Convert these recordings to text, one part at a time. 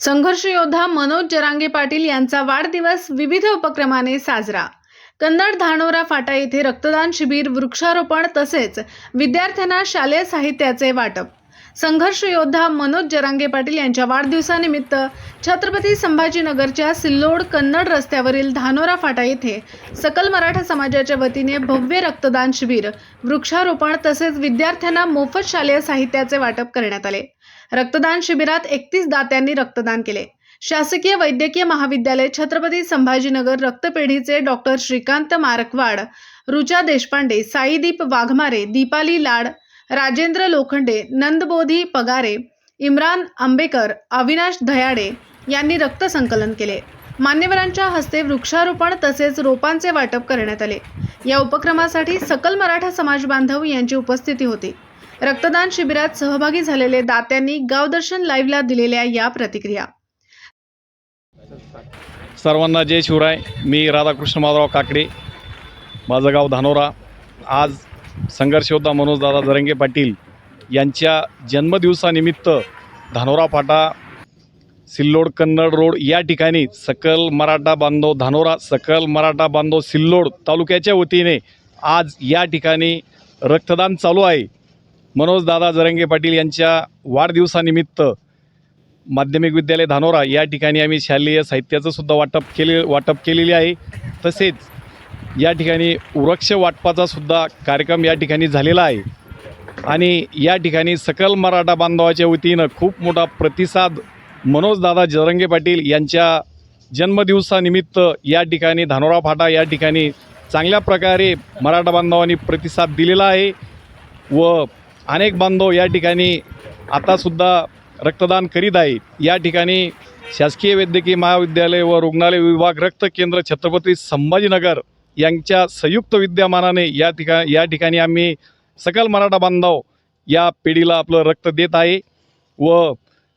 संघर्ष योद्धा मनोज जरांगे पाटील यांचा वाढदिवस विविध उपक्रमाने साजरा. कन्नड धानोरा फाटा येथे रक्तदान शिबिर वृक्षारोपण तसेच विद्यार्थ्यांना शालेय साहित्याचे वाटप. संघर्ष योद्धा मनोज जरांगे पाटील यांच्या वाढदिवसानिमित्त छत्रपती संभाजीनगरच्या सिल्लोड कन्नड रस्त्यावरील धानोरा फाटा येथे सकल मराठा समाजाच्या वतीने भव्य रक्तदान शिबिर वृक्षारोपण तसेच विद्यार्थ्यांना मोफत शालेय साहित्याचे वाटप करण्यात आले. रक्तदान शिबिरात एकतीस दात्यांनी रक्तदान केले. शासकीय वैद्यकीय महाविद्यालय छत्रपती संभाजीनगर रक्तपेढीचे डॉक्टर श्रीकांत मारकवाड रुचा देशपांडे साईदीप वाघमारे दीपाली लाड राजेंद्र लोखंडे नंदबोधी पगारे इम्रान आंबेकर अविनाश धयाडे यांनी रक्तसंकलन केले. मान्यवरांच्या हस्ते वृक्षारोपण तसेच रोपांचे वाटप करण्यात आले. या उपक्रमासाठी सकल मराठा समाज बांधव यांची उपस्थिती होती. रक्तदान शिबिरात सहभागी झालेले दात्यांनी गावदर्शन लाईव्हला दिलेल्या या प्रतिक्रिया. सर्वांना जय शिवराय. मी राधाकृष्ण माधवराव काकडे. माझं गाव धानोरा. आज संघर्ष होता मनोजदादा जरंगे पाटील यांच्या जन्मदिवसानिमित्त धानोरा फाटा सिल्लोड कन्नड रोड या ठिकाणी सकल मराठा बांधव धानोरा सकल मराठा बांधव सिल्लोड तालुक्याच्या वतीने आज या ठिकाणी रक्तदान चालू आहे. मनोजदादा जरंगे पाटील यांच्या वाढदिवसानिमित्त माध्यमिक विद्यालय धानोरा या ठिकाणी आम्ही शालेय साहित्याचं सुद्धा वाटप केले वाटप केलेले आहे. तसेच या ठिकाणी वृक्ष वाटपाचा सुद्धा कार्यक्रम या ठिकाणी झालेला आहे. आणि या ठिकाणी सकल मराठा बांधवाच्या वतीनं खूप मोठा प्रतिसाद मनोजदादा जरंगे पाटील यांच्या जन्मदिवसानिमित्त या ठिकाणी धानोरा फाटा या ठिकाणी चांगल्या प्रकारे मराठा बांधवांनी प्रतिसाद दिलेला आहे व अनेक बांधव या ठिकाणी आतासुद्धा रक्तदान करीत आहे या ठिकाणी शासकीय वैद्यकीय महाविद्यालय व रुग्णालय विभाग रक्त केंद्र छत्रपती संभाजीनगर यांच्या संयुक्त विद्यमानाने या ठिका या ठिकाणी आम्ही सकल मराठा बांधव या पिढीला आपलं रक्त देत आहे व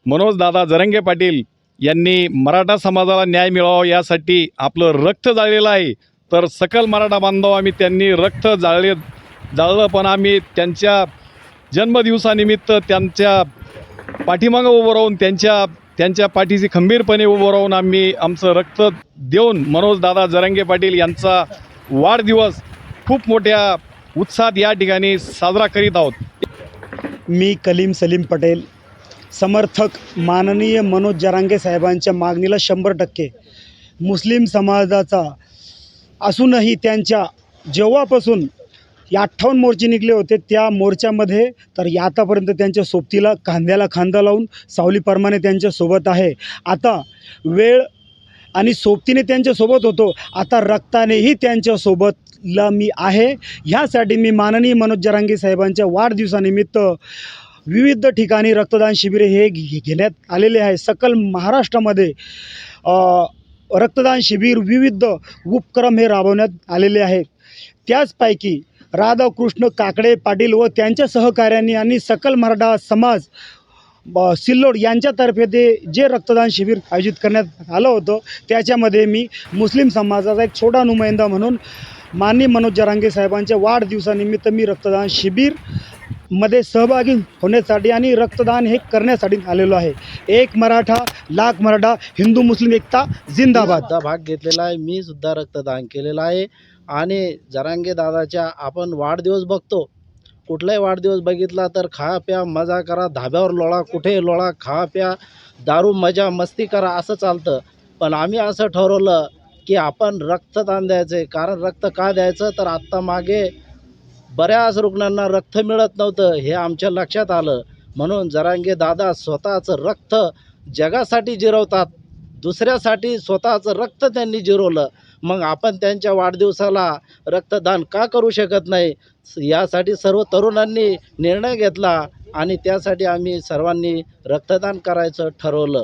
मनोजदादा जरंगे पाटील यांनी मराठा समाजाला न्याय मिळावा यासाठी आपलं रक्त जाळलेलं आहे. तर सकल मराठा बांधव आम्ही त्यांनी रक्त जाळले जाळलं पण आम्ही त्यांच्या जन्मदिवसानिमित्त त्यांच्या पाठीमागं उभं राहून त्यांच्या त्यांच्या पाठीशी खंबीरपणे उभं राहून आम्ही आमचं रक्त देऊन मनोजदादा जरंगे पाटील यांचा वाढदिवस खूप मोठ्या उत्साहात या ठिकाणी साजरा करीत आहोत. मी कलीम सलीम पटेल समर्थक माननीय मनोज जरांगे साहेबांच्या मागणीला शंभर टक्के. मुस्लिम समाजाचा असूनही त्यांच्या जेव्हापासून या अठ्ठावन्न मोर्चे निघले होते त्या मोर्चामध्ये तर आतापर्यंत त्यांच्या सोबतीला खांद्याला खांदा लावून सावलीप्रमाणे त्यांच्यासोबत आहे. आता वेळ आणि सोबतीने त्यांच्यासोबत होतो. आता रक्तानेही त्यांच्यासोबतला मी आहे. ह्यासाठी मी माननीय मनोज जरांगी साहेबांच्या वाढदिवसानिमित्त विविध ठिकाणी रक्तदान शिबिरे हे घे- घेण्यात आलेले आहे. सकल महाराष्ट्रामध्ये रक्तदान शिबिर विविध उपक्रम हे राबवण्यात आलेले आहेत. त्याचपैकी राधाकृष्ण काकडे पाटील व त्यांच्या सहकार्यांनी आणि सकल मराठा समाज ब- सिल्लोड यांच्यातर्फे ते जे रक्तदान शिबिर आयोजित करण्यात आलं होतं त्याच्यामध्ये मी मुस्लिम समाजाचा एक छोटा नुमायंदा म्हणून माननीय मनोज जरांगे साहेबांच्या वाढदिवसानिमित्त मी रक्तदान शिबिरमध्ये सहभागी होण्यासाठी आणि रक्तदान हे करण्यासाठी आलेलो आहे. एक मराठा लाख मराठा हिंदू मुस्लिम एकता जिंदाबाद. भाग घेतलेला आहे. मी सुद्धा रक्तदान केलेला आहे. आणि जरांगे दादाच्या आपण वाढदिवस बघतो. कुठलाही वाढदिवस बघितला तर खा प्या मजा करा धाब्यावर लोळा कुठे लोळा खा प्या दारू मजा मस्ती करा असं चालतं. पण आम्ही असं ठरवलं की आपण रक्तदान द्यायचं आहे कारण रक्त का द्यायचं? तर आत्ता मागे बऱ्याच रुग्णांना रक्त मिळत नव्हतं हे आमच्या लक्षात आलं. म्हणून जरांगे दादा स्वतःचं रक्त जगासाठी जिरवतात. दुसऱ्यासाठी स्वतःचं रक्त त्यांनी जिरवलं. मग आपण त्यांच्या वाढदिवसाला रक्तदान का करू शकत नाही? यासाठी सर्व तरुणांनी निर्णय घेतला आणि त्यासाठी आम्ही सर्वांनी रक्तदान करायचं ठरवलं.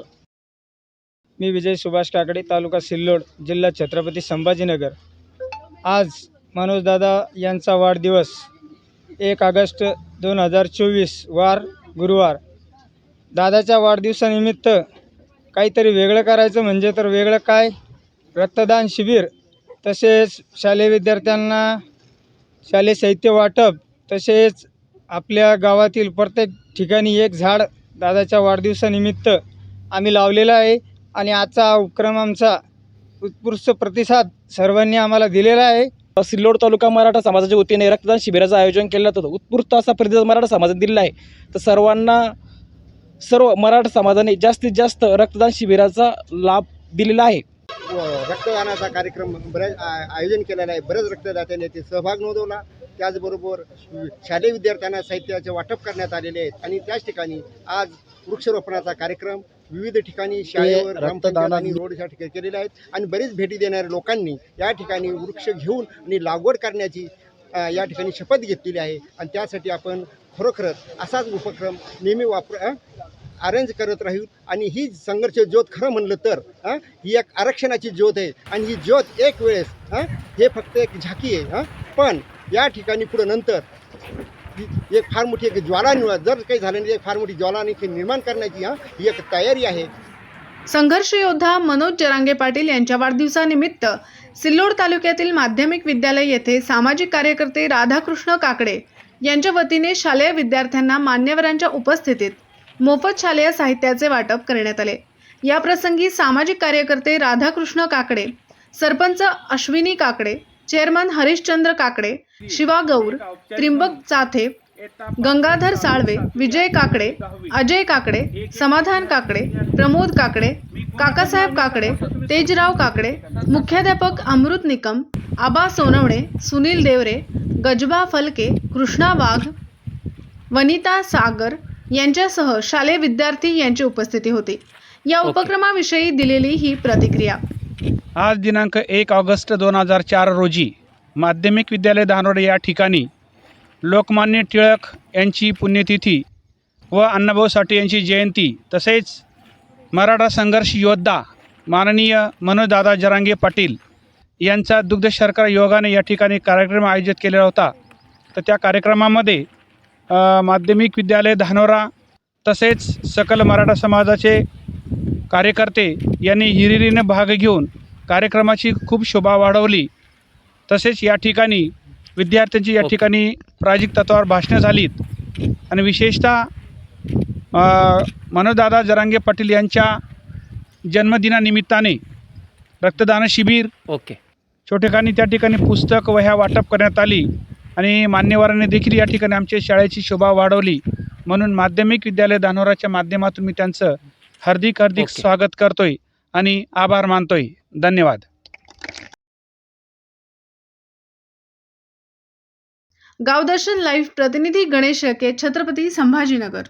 मी विजय सुभाष काकडे तालुका सिल्लोड जिल्हा छत्रपती संभाजीनगर. आज मनोजदादा यांचा वाढदिवस एक ऑगस्ट दोन हजार चोवीस वार गुरुवार. दादाच्या वाढदिवसानिमित्त काहीतरी वेगळं करायचं म्हणजे तर वेगळं काय? रक्तदान शिबिर तसेच शालेय विद्यार्थ्यांना शालेय साहित्य वाटप तसेच आपल्या गावातील प्रत्येक ठिकाणी एक झाड दादाच्या वाढदिवसानिमित्त आम्ही लावलेला आहे आणि आजचा हा उपक्रम आमचा उत्कृष्ट प्रतिसाद सर्वांनी आम्हाला दिलेला आहे. सिल्लोड तालुका मराठा समाजाच्या वतीने रक्तदान शिबिराचं आयोजन केलं जातं. उत्स्फूर्त असा प्रतिसाद मराठा समाजात दिलेला आहे. तर सर्वांना सर्व मराठा समाजाने जास्तीत जास्त रक्तदान शिबिराचा लाभ दिलेला आहे. रक्तदानाचा कार्यक्रम बऱ्याच आयोजन केलेला आहे. बरेच रक्तदात्यांनी याचे सहभाग नोंदवला. त्याचबरोबर शालेय विद्यार्थ्यांना साहित्याचे वाटप करण्यात आलेले आहेत. आणि त्याच ठिकाणी आज वृक्षारोपणाचा कार्यक्रम विविध ठिकाणी शाळेवर आणि रोडच्या ठिकाणी केलेले आहेत. आणि बरेच भेटी देणाऱ्या लोकांनी या ठिकाणी वृक्ष घेऊन आणि लागवड करण्याची या ठिकाणी शपथ घेतलेली आहे. आणि त्यासाठी आपण खरोखरच असाच उपक्रम नेहमी वापर अरेंज करत राहू आणि ही संघर्ष ज्योत खरं म्हणलं तर हां ही एक आरक्षणाची ज्योत आहे. आणि ही ज्योत एक वेळेस हां हे फक्त एक झाकी आहे हं, पण या ठिकाणी पुढं नंतर ही एक फार मोठी एक ज्वाला जर काही झालं नाही एक फार मोठी ज्वाला निर्माण करण्याची हां ही एक तयारी आहे. संघर्ष योद्धा मनोज जरांगे पाटील यांच्या वाढदिवसानिमित्त सिल्लोड तालुक्यातील माध्यमिक विद्यालय येथे सामाजिक कार्यकर्ते राधाकृष्ण काकडे यांच्या वतीने शालेय विद्यार्थ्यांना मान्यवरांच्या उपस्थितीत मोफत शालेय साहित्याचे वाटप करण्यात आले. या प्रसंगी सामाजिक कार्यकर्ते राधाकृष्ण काकडे सरपंच अश्विनी काकडे चेअरमन हरिश्चंद्र काकडे शिवा गौर त्रिंबक चाथे गंगाधर साळवे विजय काकडे अजय काकडे समाधान काकडे प्रमोद काकडे काकासाहेब काकडे तेजराव काकडे मुख्याध्यापक अमृत निकम आबा सोनवणे सुनील देवरे गजबा फलके कृष्णा वाघ वनिता सागर यांच्यासह शालेय विद्यार्थी यांची उपस्थिती होती. या उपक्रमाविषयी दिलेली ही प्रतिक्रिया. आज दिनांक एक ऑगस्ट दोन हजार चार रोजी माध्यमिक विद्यालय धानोडे या ठिकाणी लोकमान्य टिळक यांची पुण्यतिथी व अण्णाभाऊ साठे यांची जयंती तसेच मराठा संघर्ष योद्धा माननीय मनोजदादा जरांगे पाटील यांचा दुग्ध शर्करा योगाने या ठिकाणी कार्यक्रम आयोजित केलेला होता. तर त्या कार्यक्रमामध्ये माध्यमिक विद्यालय धानोरा तसेच सकल मराठा समाजाचे कार्यकर्ते यांनी हिरिरीने भाग घेऊन कार्यक्रमाची खूप शोभा वाढवली. तसेच या ठिकाणी विद्यार्थ्यांची या ठिकाणी प्रायोजिक तत्वावर भाषणं झालीत. आणि विशेषतः अ, मनोजदादा जरांगे पाटील यांच्या जन्मदिनानिमित्ताने रक्तदान शिबिर ओके. छोटेखानी त्या ठिकाणी पुस्तक वह्या वाटप करण्यात आली. आणि मान्यवरांनी देखील या ठिकाणी आमच्या शाळेची शोभा वाढवली. म्हणून माध्यमिक विद्यालय धानोराच्या माध्यमातून मी त्यांचं हार्दिक हार्दिक ओके. स्वागत करतोय आणि आभार मानतोय. धन्यवाद. गावदर्शन लाईव्ह प्रतिनिधी गणेश छत्रपती संभाजीनगर.